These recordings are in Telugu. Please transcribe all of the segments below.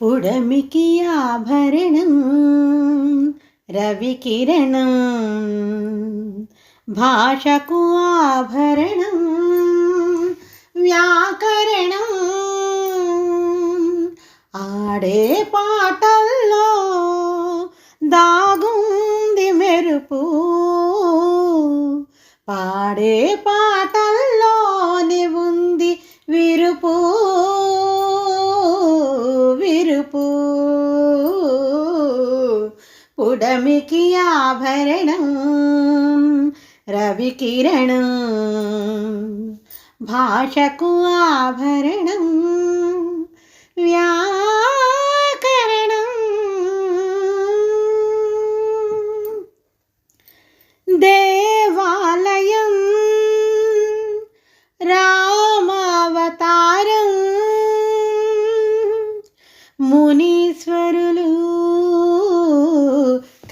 పుడమికి ఆభరణం రవికిరణం భాషకు ఆభరణం వ్యాకరణం ఆడే పాటల్లో దాగుంది మెరుపు పాడే పా పుడమికి ఆభరణం రవికిరణం భాషకు ఆభరణం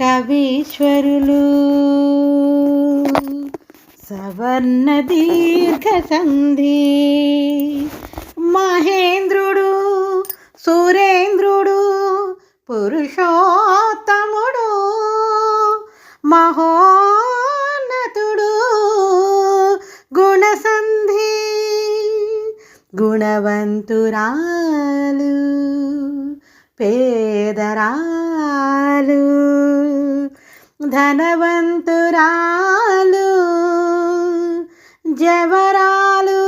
కవీశ్వరులు. సవర్ణ దీర్ఘ సంధి. మహేంద్రుడు సురేంద్రుడు పురుషోత్తముడు మహోన్నతుడు. గుణసంధి గుణవంతురాలు పేదరాలు. ధనవంతురాలు జవరాలు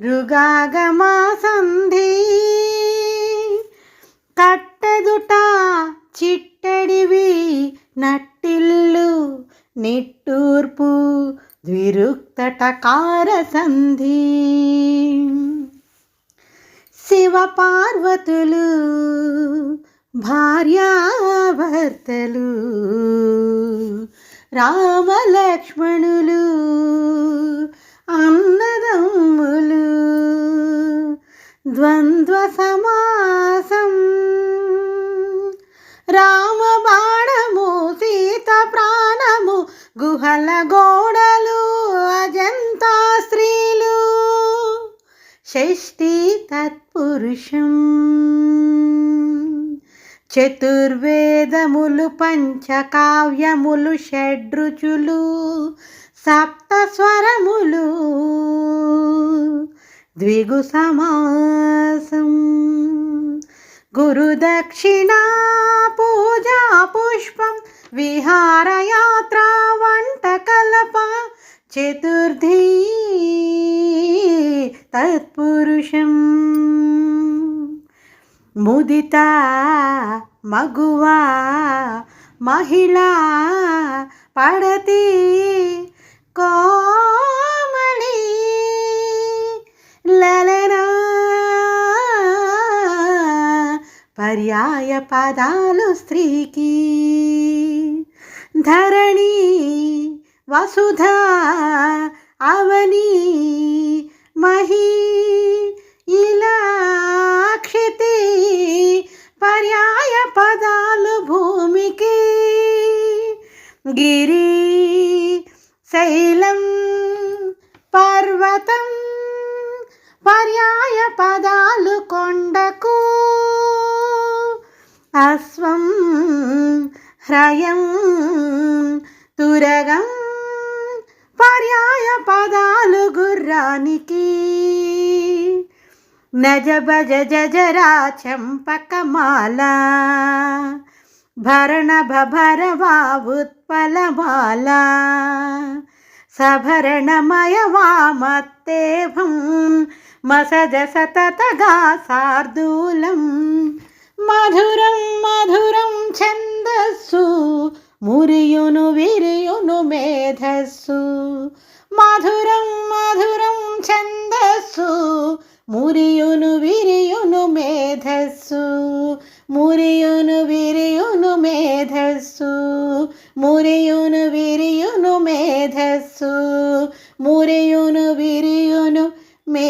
రుగాగమా సంధి కట్టదుట చిట్టడివి నట్టిల్లు నిట్టూర్పు ద్విరుక్తటకార సంధి శివపార్వతులు భార్యాభర్తలు రామలక్ష్మణులు అన్నదమ్ములు ద్వంద్వ సమాసం. రామ బాణము సీత ప్రాణము గుహల గోడలు అజంతా స్త్రీలు షష్ఠీ తత్పురుషం. చతుర్వేదములు పంచకావ్యములు షడ్రుచులు సప్తస్వరములు ద్విగు సమాసం. గురుదక్షిణా పూజా పుష్పం విహారయాత్ర వంటకల్ప చతుర్థీ తత్పురుషం. ముదిత మగువా మహిళా పడతి కోమలి లలనా పర్యాయ పదాలు స్త్రీకి ధరణి వసుధ అవని మహీ గిరి శైలం పర్వతం పర్యాయ పదాలు కొండకు అశ్వం హ్రయం తురగం పర్యాయ పదాలు గుర్రానికి. నజ భజ జజరా చంపకమాల భరణ భరవా ఉత్పలమాల సభరణమయ వామత్తేభం మసజ సతతగా సార్దూలం మధురం మధురం ఛందస్సు మురియును విరియును మేధస్సు మధురం మధురం ఛందస్సు మురియును విరియును మేధస్సు మురియును విరియును ಮೇಧಸ್ಸು ಮುರಿಯುನು ವಿರಿಯುನು ಮೇಧಸ್ಸು ಮುರಿಯುನು ವಿರಿಯುನು ಮೇ